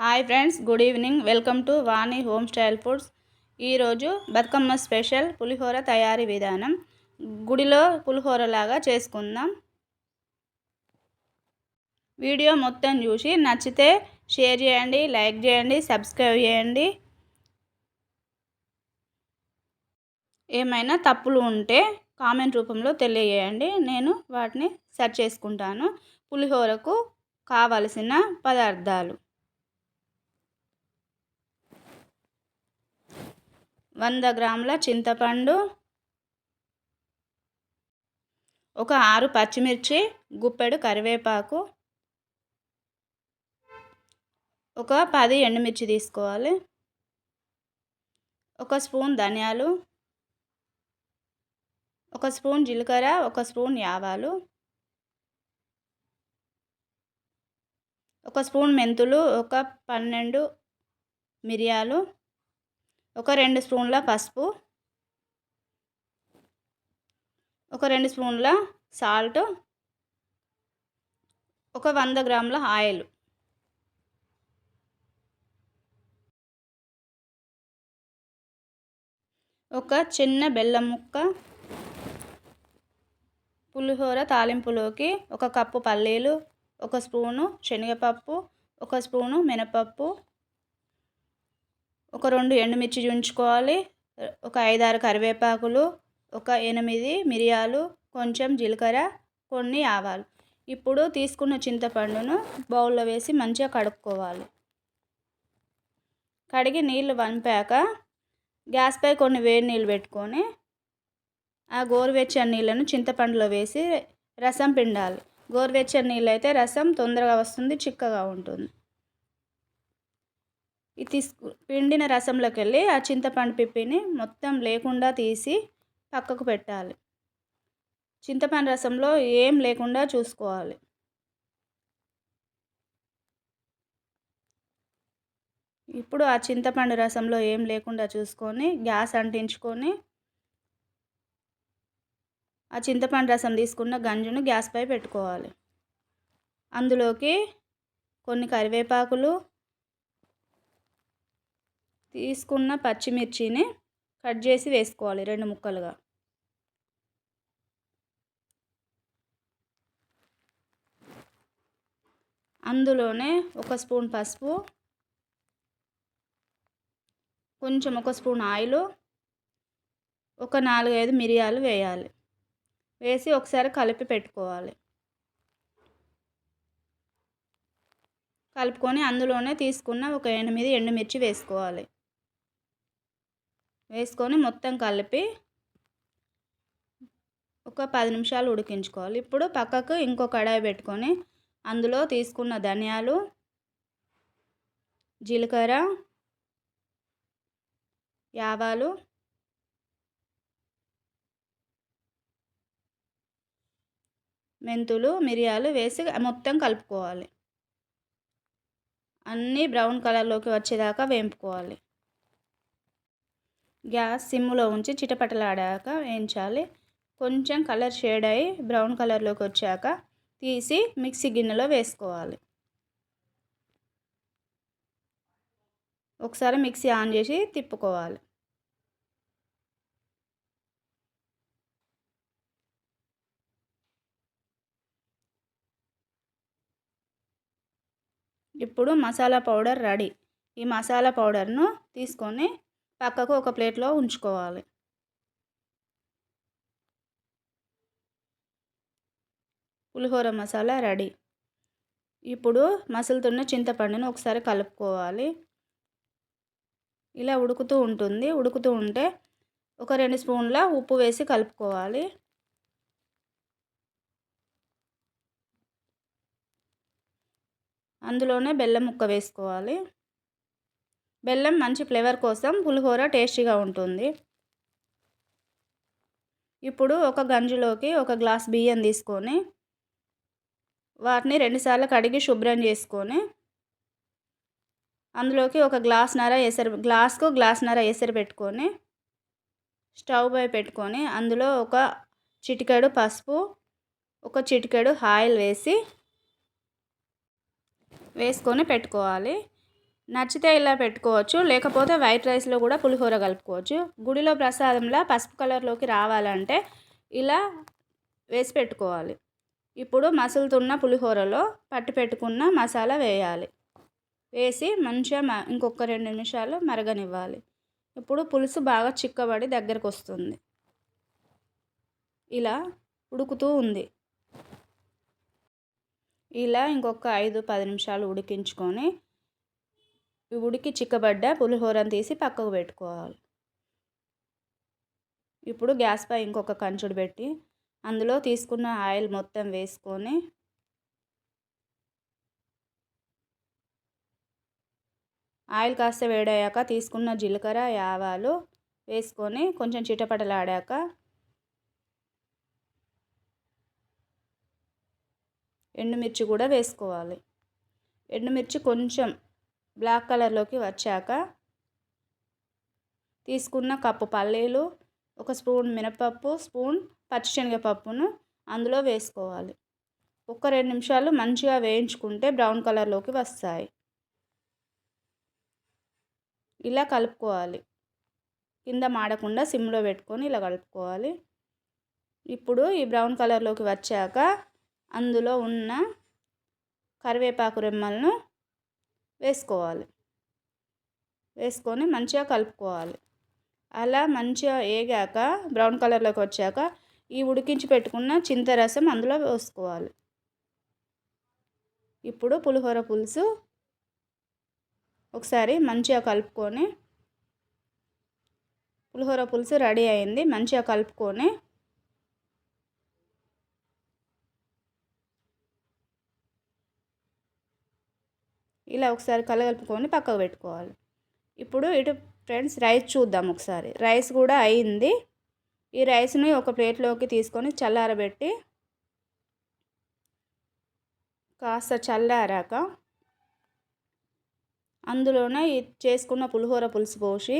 Hi friends good evening. Welcome to Vani home style foods. ఈరోజు Bathukamma special పులిహోర తయారీ విధానం. గుడిలో పులిహోర లాగా చేసుకుందాం. వీడియో మొత్తం చూసి నచ్చితే షేర్ చేయండి లైక్ చేయండి సబ్స్క్రైబ్ చేయండి. ఏమైనా తప్పులు ఉంటే కామెంట్ రూపంలో తెలియజేయండి. నేను వాటిని సెర్చ్ చేసుకుంటాను. పులిహోరకు కావలసిన పదార్థాలు. వంద గ్రాముల చింతపండు ఒక ఆరు పచ్చిమిర్చి గుప్పెడు కరివేపాకు ఒక పది ఎండుమిర్చి తీసుకోవాలి ఒక స్పూన్ ధనియాలు ఒక స్పూన్ జీలకర్ర ఒక స్పూన్ యావాలు ఒక స్పూన్ మెంతులు ఒక పన్నెండు మిరియాలు ఒక రెండు స్పూన్ల పసుపు ఒక రెండు స్పూన్ల సాల్ట్ ఒక వంద గ్రాముల ఆయిల్. ఒక చిన్న బెల్లం ముక్క పులిహోర తాలింపులోకి ఒక కప్పు పల్లీలు ఒక స్పూను శనగపప్పు ఒక స్పూను మినపప్పు ఒక రెండు ఎండుమిర్చి ఉంచుకోవాలి ఒక ఐదారు కరివేపాకులు ఒక ఎనిమిది మిరియాలు కొంచెం జీలకర్ర కొన్ని ఆవాలు. ఇప్పుడు తీసుకున్న చింతపండును బౌల్లో వేసి మంచిగా కడుక్కోవాలి. కడిగి నీళ్ళు వంపాక గ్యాస్పై కొన్ని వేడి నీళ్ళు పెట్టుకొని ఆ గోరువెచ్చని నీళ్ళను చింతపండులో వేసి రసం పిండాలి. గోరువెచ్చని నీళ్ళు అయితే రసం తొందరగా వస్తుంది చిక్కగా ఉంటుంది. ఇది తీసుకు పిండిన రసంలోకి వెళ్ళి ఆ చింతపండు పిప్పిని మొత్తం లేకుండా తీసి పక్కకు పెట్టాలి. చింతపండు రసంలో ఏం లేకుండా చూసుకోవాలి. ఇప్పుడు ఆ చింతపండు రసంలో ఏం లేకుండా చూసుకొని గ్యాస్ అంటించుకొని ఆ చింతపండు రసం తీసుకున్న గంజును గ్యాస్పై పెట్టుకోవాలి. అందులోకి కొన్ని కరివేపాకులు తీసుకున్న పచ్చిమిర్చిని కట్ చేసి వేసుకోవాలి రెండు ముక్కలుగా. అందులోనే ఒక స్పూన్ పసుపు కొంచెం ఒక స్పూన్ ఆయిల్ ఒక నాలుగైదు మిరియాలు వేయాలి. వేసి ఒకసారి కలిపి పెట్టుకోవాలి. కలుపుకొని అందులోనే తీసుకున్న ఒక ఎనిమిది ఎండుమిర్చి వేసుకోవాలి. వేసుకొని మొత్తం కలిపి ఒక పది నిమిషాలు ఉడికించుకోవాలి. ఇప్పుడు పక్కకు ఇంకో కడాయి పెట్టుకొని అందులో తీసుకున్న ధనియాలు జీలకర్ర యావాలు మెంతులు మిరియాలు వేసి మొత్తం కలుపుకోవాలి. అన్నీ బ్రౌన్ కలర్లోకి వచ్చేదాకా వేంపుకోవాలి. గ్యాస్ సిమ్లో ఉంచి చిటపటలాడాక వేయించాలి. కొంచెం కలర్ షేడ్ అయ్యి బ్రౌన్ కలర్లోకి వచ్చాక తీసి మిక్సీ గిన్నెలో వేసుకోవాలి. ఒకసారి మిక్సీ ఆన్ చేసి తిప్పుకోవాలి. ఇప్పుడు మసాలా పౌడర్ రెడీ. ఈ మసాలా పౌడర్ను తీసుకొని పక్కకు ఒక ప్లేట్లో ఉంచుకోవాలి. పులిహోర మసాలా రెడీ. ఇప్పుడు మసులుతున్న చింతపండును ఒకసారి కలుపుకోవాలి. ఇలా ఉడుకుతూ ఉంటుంది. ఉడుకుతూ ఉంటే ఒక రెండు స్పూన్ల ఉప్పు వేసి కలుపుకోవాలి. అందులోనే బెల్లం ముక్క వేసుకోవాలి. బెల్లం మంచి ఫ్లేవర్ కోసం పులిహోర టేస్టీగా ఉంటుంది. ఇప్పుడు ఒక గంజులోకి ఒక గ్లాస్ బియ్యం తీసుకొని వాటిని రెండుసార్లు కడిగి శుభ్రం చేసుకొని అందులోకి ఒక గ్లాస్ నర ఎసరు గ్లాస్కు గ్లాస్ నర ఎసరు పెట్టుకొని స్టవ్ పై పెట్టుకొని అందులో ఒక చిటికెడు పసుపు ఒక చిటికెడు ఆయిల్ వేసి వేసుకొని పెట్టుకోవాలి. నచ్చితే ఇలా పెట్టుకోవచ్చు లేకపోతే వైట్ రైస్లో కూడా పులిహోర కలుపుకోవచ్చు. గుడిలో ప్రసాదంలా పసుపు కలర్లోకి రావాలంటే ఇలా వేసి పెట్టుకోవాలి. ఇప్పుడు మసులుతున్న పులిహోరలో పట్టి పెట్టుకున్న మసాలా వేయాలి. వేసి మంచిగా మ ఇంకొక రెండు నిమిషాలు మరగనివ్వాలి. ఇప్పుడు పులుసు బాగా చిక్కబడి దగ్గరకు వస్తుంది ఇలా ఉడుకుతూ ఉంది. ఇలా ఇంకొక ఐదు పది నిమిషాలు ఉడికించుకొని ఉడికి చిక్కబడ్డ పులిహోరను తీసి పక్కకు పెట్టుకోవాలి. ఇప్పుడు గ్యాస్పై ఇంకొక కంచుడు పెట్టి అందులో తీసుకున్న ఆయిల్ మొత్తం వేసుకొని ఆయిల్ కాస్త వేడయ్యాక తీసుకున్న జీలకర్ర ఆవాలు వేసుకొని కొంచెం చిటపటలాడాక ఎండుమిర్చి కూడా వేసుకోవాలి. ఎండుమిర్చి కొంచెం బ్లాక్ కలర్లోకి వచ్చాక తీసుకున్న కప్పు పల్లీలు ఒక స్పూన్ మినపప్పు స్పూన్ పచ్చిశనగపప్పును అందులో వేసుకోవాలి. ఒక రెండు నిమిషాలు మంచిగా వేయించుకుంటే బ్రౌన్ కలర్లోకి వస్తాయి. ఇలా కలుపుకోవాలి. కింద మాడకుండా సిమ్లో పెట్టుకొని ఇలా కలుపుకోవాలి. ఇప్పుడు ఈ బ్రౌన్ కలర్లోకి వచ్చాక అందులో ఉన్న కరివేపాకు రెమ్మలను వేసుకోవాలి. వేసుకొని మంచిగా కలుపుకోవాలి. అలా మంచిగా వేగాక బ్రౌన్ కలర్లోకి వచ్చాక ఈ ఉడికించి పెట్టుకున్న చింతరసం అందులో వేసుకోవాలి ఇప్పుడు పులిహోర పులుసు ఒకసారి మంచిగా కలుపుకొని పులిహోర పులుసు రెడీ అయింది. మంచిగా కలుపుకొని ఇలా ఒకసారి కలగలుపుకొని పక్కకు పెట్టుకోవాలి. ఇప్పుడు ఇటు ఫ్రెండ్స్ రైస్ చూద్దాం ఒకసారి. రైస్ కూడా అయింది. ఈ రైస్ని ఒక ప్లేట్లోకి తీసుకొని చల్లారబెట్టి కాస్త చల్లారాక అందులోనే చేసుకున్న పులిహోర పులుసు పోసి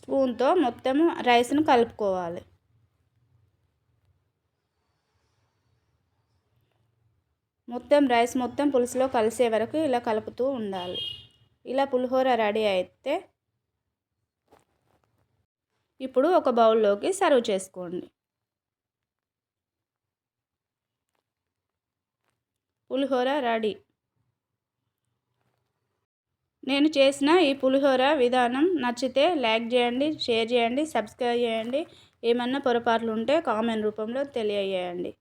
స్పూన్తో మొత్తం రైస్ను కలుపుకోవాలి. మొత్తం రైస్ మొత్తం పులుసులో కలిసే వరకు ఇలా కలుపుతూ ఉండాలి. ఇలా పులిహోర రెడీ అయితే ఇప్పుడు ఒక బౌల్లోకి సర్వ్ చేసుకోండి. పులిహోర రెడీ. నేను చేసిన ఈ పులిహోర విధానం నచ్చితే లైక్ చేయండి షేర్ చేయండి సబ్స్క్రైబ్ చేయండి. ఏమన్నా పొరపాట్లు ఉంటే కామెంట్ రూపంలో తెలియజేయండి.